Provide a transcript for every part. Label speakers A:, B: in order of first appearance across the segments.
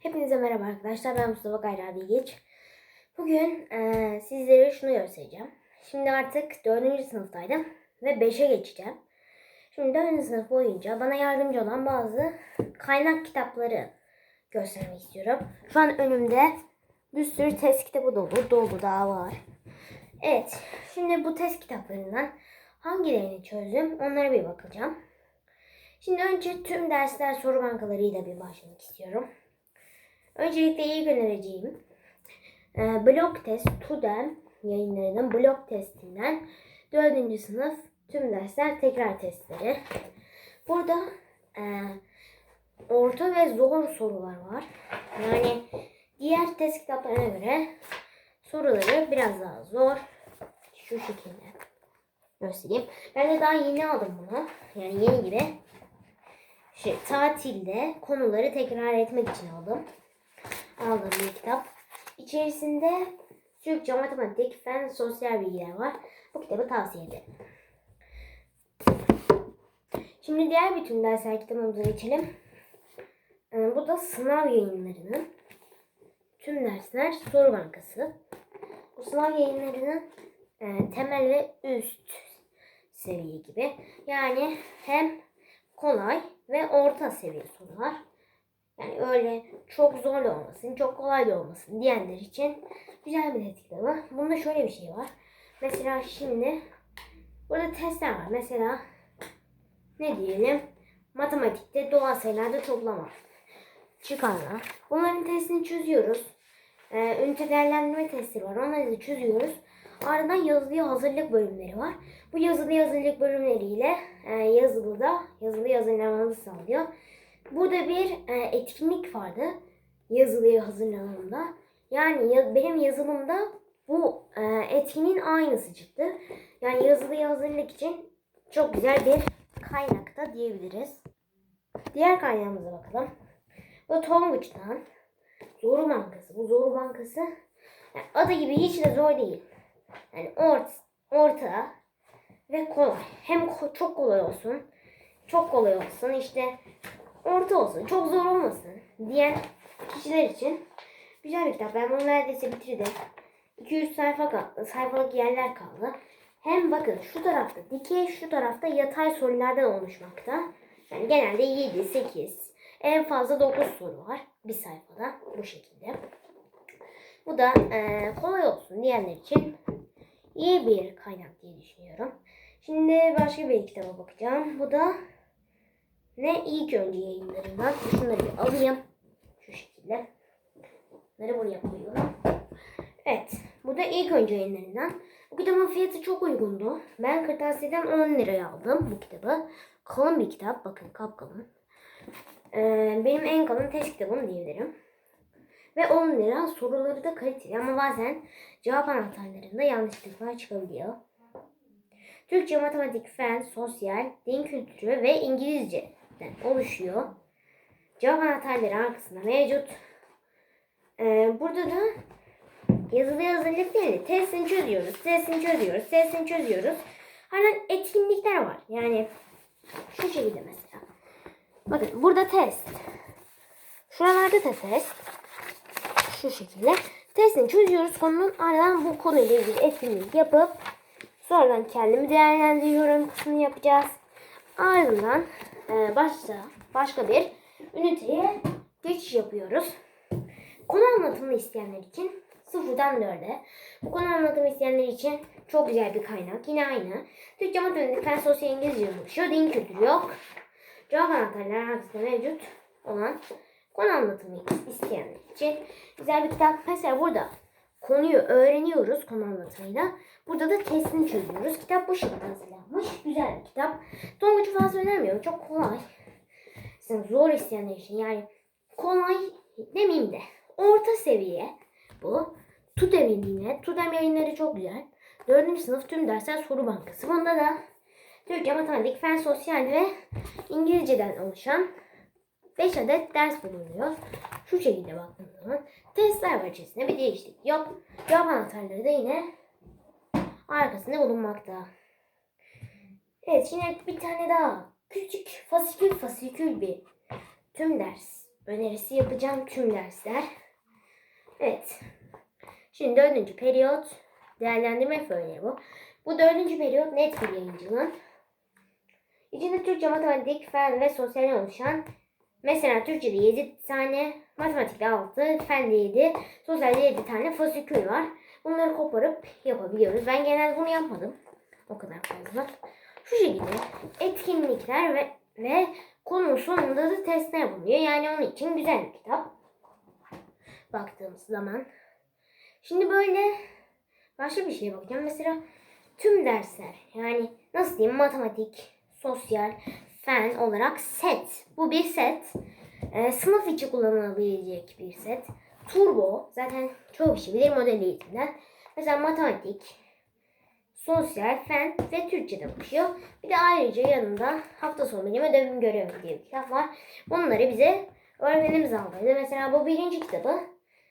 A: Hepinize merhaba arkadaşlar. Ben Mustafa Gayra Bilgiç. Bugün eee, sizlere şunu göstereceğim. Şimdi artık 4. sınıftaydım ve 5'e geçeceğim. Şimdi 4. sınıf boyunca bana yardımcı olan bazı kaynak kitapları göstermek istiyorum. Şu an önümde bir sürü test kitabı dolu. Dolu daha var. Evet. Şimdi bu test kitaplarından hangilerini çözdüm onlara bir bakacağım. Şimdi önce tüm dersler soru bankalarıyla bir başlamak istiyorum. Öncelikle ilk önereceğim e, blok test TUDEM yayınlarının blok testinden 4. sınıf tüm dersler tekrar testleri. Burada e, orta ve zor sorular var. Yani diğer test kitaplarına göre soruları biraz daha zor. Şu şekilde göstereyim. Ben de daha yeni aldım bunu. Yani yeni gibi. Şey, tatilde konuları tekrar etmek için aldım aldığım bir kitap. İçerisinde Türkçe, matematik, fen, sosyal bilgiler var. Bu kitabı tavsiye ederim. Şimdi diğer bütün dersler kitabımıza geçelim. Ee, Bu da sınav yayınlarının tüm dersler soru bankası. Bu sınav yayınlarının e, temel ve üst seviye gibi. Yani hem kolay ve orta seviye sorular. Yani öyle çok zor da olmasın, çok kolay da olmasın diyenler için güzel bir kitabı. Bunda şöyle bir şey var. Mesela şimdi burada testler var. Mesela ne diyelim? Matematikte doğal sayılarda toplama, çıkarma. Bunların testini çözüyoruz. Ee, ünite değerlendirme testi var. Onları da çözüyoruz. Ardından yazılıya hazırlık bölümleri var. Bu yazılı hazırlık bölümleriyle e, yazılıda yazılı hazırlamamızı sağlıyor. Burada bir e, etkinlik vardı yazılıya hazırlanımda. Yani ya- benim yazılımda bu e, etkinliğin aynısı çıktı. Yani yazılıya hazırlık için çok güzel bir kaynak da diyebiliriz. Diğer kaynağımıza bakalım. Bu Tonguç'tan Zoru Bankası. Bu Zoru Bankası yani adı gibi hiç de zor değil. Yani orta, orta ve kolay. Hem ko- çok kolay olsun, çok kolay olsun. İşte orta olsun, çok zor olmasın diyen kişiler için güzel bir kitap. Ben bunu neredeyse bitirdim. 200 sayfa kaldı, sayfalık yerler kaldı. Hem bakın şu tarafta dikey, şu tarafta yatay sorulardan oluşmakta. Yani genelde 7, 8, en fazla 9 soru var bir sayfada bu şekilde. Bu da eee, kolay olsun diyenler için iyi bir kaynak diye düşünüyorum. Şimdi başka bir kitaba bakacağım. Bu da ne ilk önce yayınlarından. Şunları bir alayım. Şu şekilde. Bunları buraya koyuyorum. Evet. Bu da ilk önce yayınlarından. Bu kitabın fiyatı çok uygundu. Ben kırtasiyeden 10 liraya aldım bu kitabı. Kalın bir kitap. Bakın kapkalın. Ee, benim en kalın test kitabım diyebilirim. Ve 10 lira soruları da kaliteli ama bazen cevap anahtarlarında yanlışlıklar çıkabiliyor. Türkçe, matematik, fen, sosyal, din kültürü ve İngilizce'den oluşuyor. Cevap anahtarları arkasında mevcut. Ee, burada da yazılı hazırlık değil de testini çözüyoruz, testini çözüyoruz, testini çözüyoruz. Hala etkinlikler var. Yani şu şekilde mesela. Bakın burada test. Şuralarda da test. Şu şekilde. Testini çözüyoruz konunun ardından bu konuyla ilgili etkinlik yapıp sonradan kendimi değerlendiriyorum kısmını yapacağız. Ardından e, başta başka bir üniteye geçiş yapıyoruz. Konu anlatımı isteyenler için sıfırdan dörde. Bu konu anlatımı isteyenler için çok güzel bir kaynak. Yine aynı. Türkçe, matematik, fen, sosyal, İngilizce oluşuyor. Din kültürü yok. Cevap anahtarları hepsinde mevcut olan konu anlatımı isteyenler için güzel bir kitap. Mesela burada konuyu öğreniyoruz konu anlatımıyla. Burada da testini çözüyoruz. Kitap bu şekilde hazırlanmış. Güzel bir kitap. Tonguç'u fazla önermiyorum. Çok kolay. Sizin zor isteyenler için yani kolay demeyeyim de orta seviye bu. TUDEM'in yine. TUDEM yayınları çok güzel. Dördüncü sınıf tüm dersler soru bankası. Bunda da Türkçe, matematik, fen, sosyal ve İngilizceden oluşan 5 adet ders bulunuyor. Şu şekilde baktığım zaman testler var içerisinde bir değişiklik yok. Cevap anahtarları da yine arkasında bulunmakta. Evet şimdi bir tane daha küçük fasikül fasikül bir tüm ders önerisi yapacağım tüm dersler. Evet. Şimdi dördüncü periyot değerlendirme föyleri bu. Bu dördüncü periyot net bir yayıncılığın. İçinde Türkçe, matematik, fen ve sosyal oluşan Mesela Türkçe'de 7 tane, matematikte 6, fende 7, sosyalde 7 tane fasikül var. Bunları koparıp yapabiliyoruz. Ben genelde bunu yapmadım. O kadar fazla. Şu şekilde etkinlikler ve, ve konunun sonunda da testler bulunuyor. Yani onun için güzel bir kitap. Baktığımız zaman. Şimdi böyle başka bir şeye bakacağım. Mesela tüm dersler yani nasıl diyeyim matematik, sosyal, fen olarak set. Bu bir set. Ee, sınıf içi kullanılabilecek bir set. Turbo zaten çoğu kişi bilir model eğitimden. Mesela matematik, sosyal, fen ve Türkçe de bakıyor. Bir de ayrıca yanında hafta sonu benim ödevim görevi diye bir kitap var. Bunları bize öğretmenimiz aldıydı. Mesela bu birinci kitabı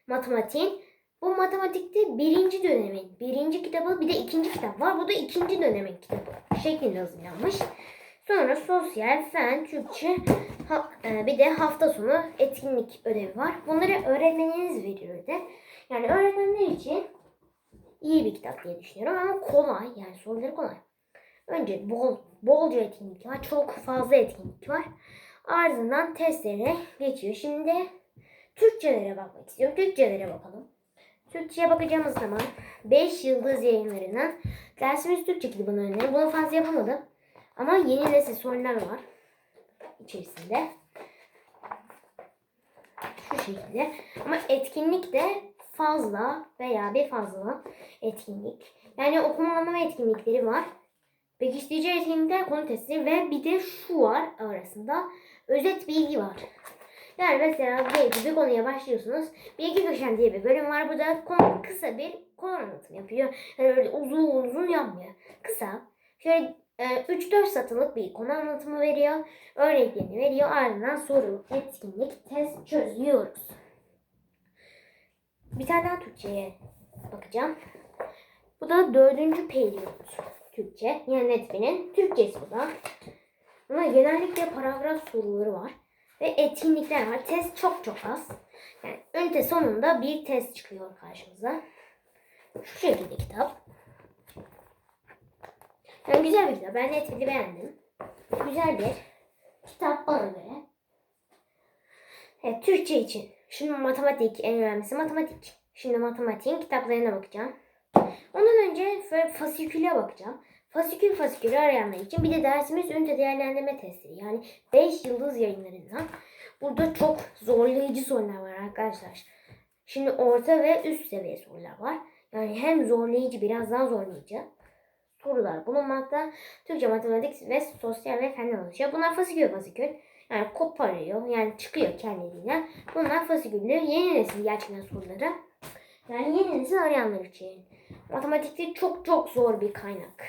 A: matematiğin. Bu matematikte birinci dönemin birinci kitabı bir de ikinci kitap var. Bu da ikinci dönemin kitabı şeklinde hazırlanmış. Sonra sosyal, fen, Türkçe ha- e, bir de hafta sonu etkinlik ödevi var. Bunları öğretmeniniz veriyordu. Yani öğretmenler için iyi bir kitap diye düşünüyorum ama kolay yani soruları kolay. Önce bol bolca etkinlik var. Çok fazla etkinlik var. Ardından testlere geçiyor. Şimdi Türkçelere bakmak istiyorum. Türkçelere bakalım. Türkçe'ye bakacağımız zaman 5 yıldız yayınlarından dersimiz Türkçe kitabını öneriyorum. Bunu fazla yapamadım. Ama yeni nesil sorular var içerisinde. Şu şekilde. Ama etkinlik de fazla veya bir fazla etkinlik. Yani okuma anlama etkinlikleri var. Pekiştirici etkinlikler konu testi ve bir de şu var arasında özet bilgi var. Yani mesela diyelim bir konuya başlıyorsunuz. Bilgi köşen diye bir bölüm var. Burada konu kısa bir konu anlatımı yapıyor. Yani öyle uzun uzun yapmıyor. Kısa. Şöyle 3-4 satırlık bir konu anlatımı veriyor. Örneklerini veriyor. Ardından soru, etkinlik, test çözüyoruz. Bir tane daha Türkçe'ye bakacağım. Bu da dördüncü periyot Türkçe. Yani Netbe'nin Türkçesi bu da. Ama genellikle paragraf soruları var. Ve etkinlikler var. Test çok çok az. Yani ünite sonunda bir test çıkıyor karşımıza. Şu şekilde kitap. Yani güzel bir kitap. Ben Netbe'yi beğendim. Güzel bir kitap bana göre. Evet, Türkçe için. Şimdi matematik en önemlisi matematik. Şimdi matematiğin kitaplarına bakacağım. Ondan önce fa- fasiküle bakacağım. Fasikül fasikülü arayanlar için bir de dersimiz ünite değerlendirme testi. Yani 5 yıldız yayınlarından. Burada çok zorlayıcı sorular var arkadaşlar. Şimdi orta ve üst seviye sorular var. Yani hem zorlayıcı biraz daha zorlayıcı sorular bulunmakta. Türkçe, matematik ve sosyal ve fenden oluşuyor. Bunlar fasikül fasikül. Yani koparıyor. Yani çıkıyor kendiliğinden. Bunlar fasiküllü yeni nesil gerçekten soruları. Yani yeni nesil arayanlar için. Matematikte çok çok zor bir kaynak.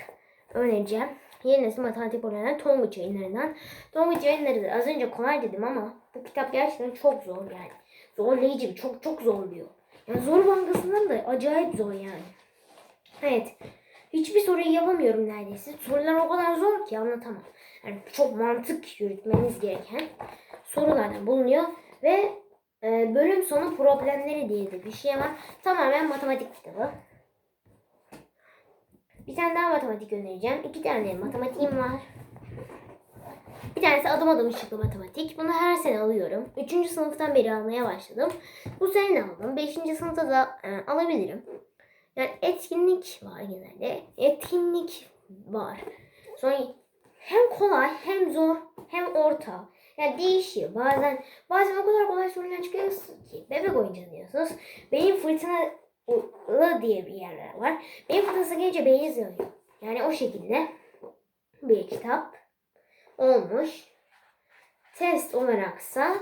A: Önereceğim. Yeni nesil matematik olarak Tonguç yayınlarından. Tonguç yayınları az önce kolay dedim ama bu kitap gerçekten çok zor yani. Zorlayıcı çok çok zorluyor. Yani zor bankasından da acayip zor yani. Evet. Hiçbir soruyu yapamıyorum neredeyse. Sorular o kadar zor ki anlatamam. Yani çok mantık yürütmeniz gereken sorulardan bulunuyor ve e, bölüm sonu problemleri diye de bir şey var. Tamamen matematik kitabı. Bir tane daha matematik önereceğim. İki tane matematiğim var. Bir tanesi adım adım ışıklı matematik. Bunu her sene alıyorum. Üçüncü sınıftan beri almaya başladım. Bu sene aldım. Beşinci sınıfta da e, alabilirim. Yani etkinlik var genelde. Etkinlik var. Sonra hem kolay hem zor hem orta. Yani değişiyor. Bazen bazen o kadar kolay sorular çıkıyorsun ki bebek oyuncağı diyorsunuz. Beyin fırtınalı diye bir yerler var. Beyin fırtınası gelince beyin yanıyor. Yani o şekilde bir kitap olmuş. Test olaraksa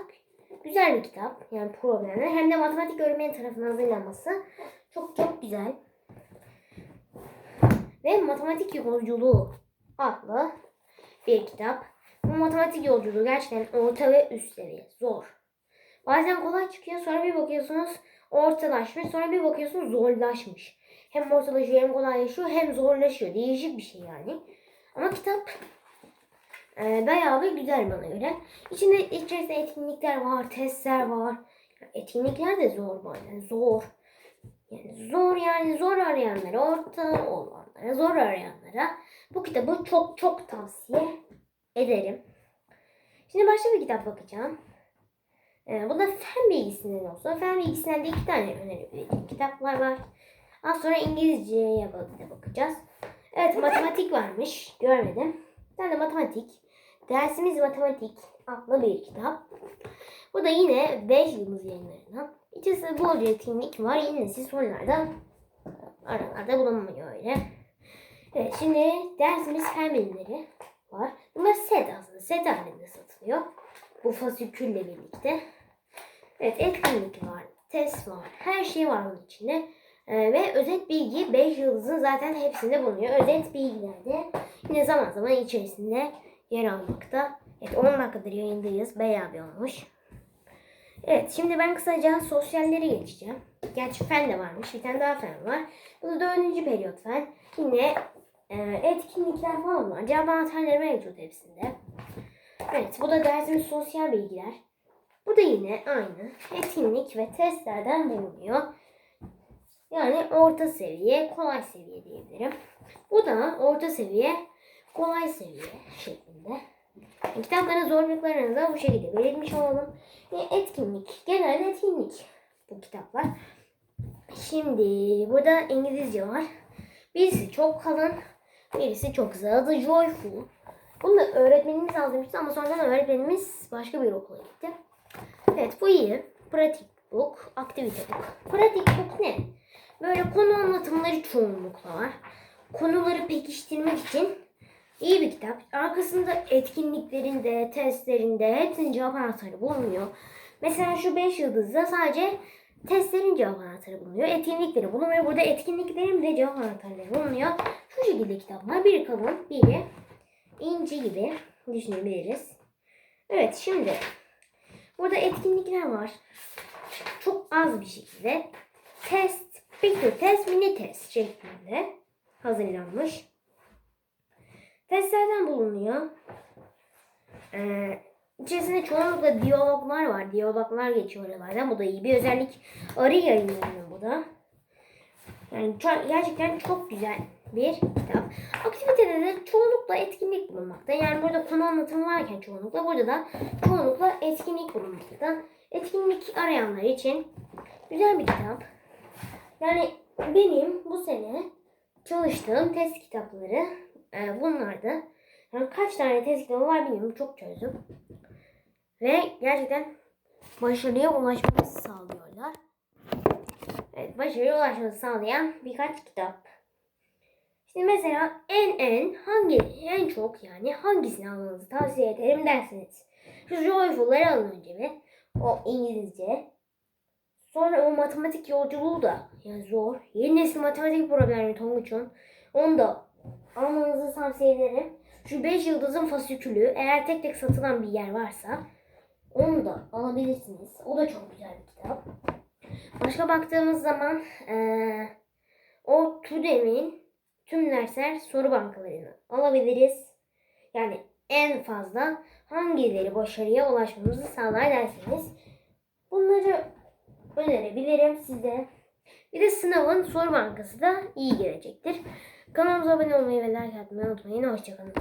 A: güzel bir kitap. Yani problemler. Hem de matematik öğretmeni tarafından hazırlanması çok çok güzel. Ve Matematik Yolculuğu adlı bir kitap. Bu matematik yolculuğu gerçekten orta ve üst seviye. Zor. Bazen kolay çıkıyor sonra bir bakıyorsunuz ortalaşmış sonra bir bakıyorsunuz zorlaşmış. Hem ortalaşıyor hem kolaylaşıyor hem zorlaşıyor. Değişik bir şey yani. Ama kitap e, bayağı bir güzel bana göre. İçinde içerisinde etkinlikler var, testler var. Etkinlikler de zor bana. Zor. Yani zor yani zor arayanlara, orta olanlara, zor arayanlara bu kitabı çok çok tavsiye ederim. Şimdi başka bir kitap bakacağım. Ee, bu da fen bilgisinden olsun. Fen bilgisinden de iki tane önerebileceğim kitaplar var. Az sonra İngilizceye bakacağız. Evet matematik varmış. Görmedim. Bir tane de matematik. Dersimiz matematik adlı bir kitap. Bu da yine 5 yıldız yayınlarından. İçerisinde bolca etkinlik var. Yine siz sorularda aralarda bulunmuyor öyle. Evet şimdi dersimiz fen bilimleri var. Bunlar set aslında. Set halinde satılıyor. Bu fasikülle birlikte. Evet etkinlik var. Test var. Her şey var onun içinde. Ee, ve özet bilgi 5 yıldızın zaten hepsinde bulunuyor. Özet bilgiler de yine zaman zaman içerisinde yer almakta. Evet 10 dakikadır yayındayız. Bayağı bir olmuş. Evet şimdi ben kısaca sosyalleri geçeceğim. Gerçi fen de varmış. Bir tane daha fen var. Bu da dördüncü periyot fen. Yine e, etkinlikler falan var. Cevap anahtarları mevcut hepsinde. Evet bu da dersimiz sosyal bilgiler. Bu da yine aynı. Etkinlik ve testlerden bulunuyor. Yani orta seviye, kolay seviye diyebilirim. Bu da orta seviye, kolay seviye şeklinde. Kitapların zorluklarını da bu şekilde belirtmiş olalım. Ve etkinlik, genelde etkinlik bu kitaplar. Şimdi burada İngilizce var. Birisi çok kalın, birisi çok kısa. Adı Joyful. Bunu da öğretmenimiz aldırmıştı ama sonradan öğretmenimiz başka bir okula gitti. Evet bu iyi. Pratik book, aktivite book. Pratik book ne? Böyle konu anlatımları çoğunlukla var. Konuları pekiştirmek için iyi bir kitap. Arkasında etkinliklerinde, testlerinde hepsinin cevap anahtarı bulunuyor. Mesela şu 5 yıldızda sadece testlerin cevap anahtarı bulunuyor. Etkinlikleri bulunuyor. Burada etkinliklerin de cevap anahtarları bulunuyor. Şu şekilde kitaplar. Biri kalın, biri ince gibi düşünebiliriz. Evet şimdi burada etkinlikler var. Çok az bir şekilde test, bir test, mini test şeklinde hazırlanmış. Testlerden bulunuyor. Ee, içerisinde çoğunlukla diyaloglar var. Diyaloglar geçiyor oralardan. Bu da iyi bir özellik. Arı yayınlarının bu da. Yani çok- gerçekten çok güzel bir kitap. Aktivitede de çoğunlukla etkinlik bulunmakta. Yani burada konu anlatımı varken çoğunlukla burada da çoğunlukla etkinlik bulunmakta. Etkinlik arayanlar için güzel bir kitap. Yani benim bu sene çalıştığım test kitapları e, bunlardı. Yani kaç tane kitabı var bilmiyorum. Çok çözdüm. Ve gerçekten başarıya ulaşmamızı sağlıyorlar. Evet, başarıya ulaşmamızı sağlayan birkaç kitap. Şimdi mesela en en hangi en çok yani hangisini almanızı tavsiye ederim derseniz. Şu Joyful'ları alın önce bir. O İngilizce. Sonra o matematik yolculuğu da yani zor. Yeni nesil matematik problemi Tonguç'un. Onu da almanızı tavsiye ederim. Şu 5 yıldızın fasikülü eğer tek tek satılan bir yer varsa onu da alabilirsiniz. O da çok güzel bir kitap. Başka baktığımız zaman eee o TÜDEM'in tüm dersler soru bankalarını alabiliriz. Yani en fazla hangileri başarıya ulaşmamızı sağlar derseniz bunları önerebilirim size. Bir de sınavın soru bankası da iyi gelecektir. Kanalımıza abone olmayı ve like atmayı unutmayın. Hoşçakalın.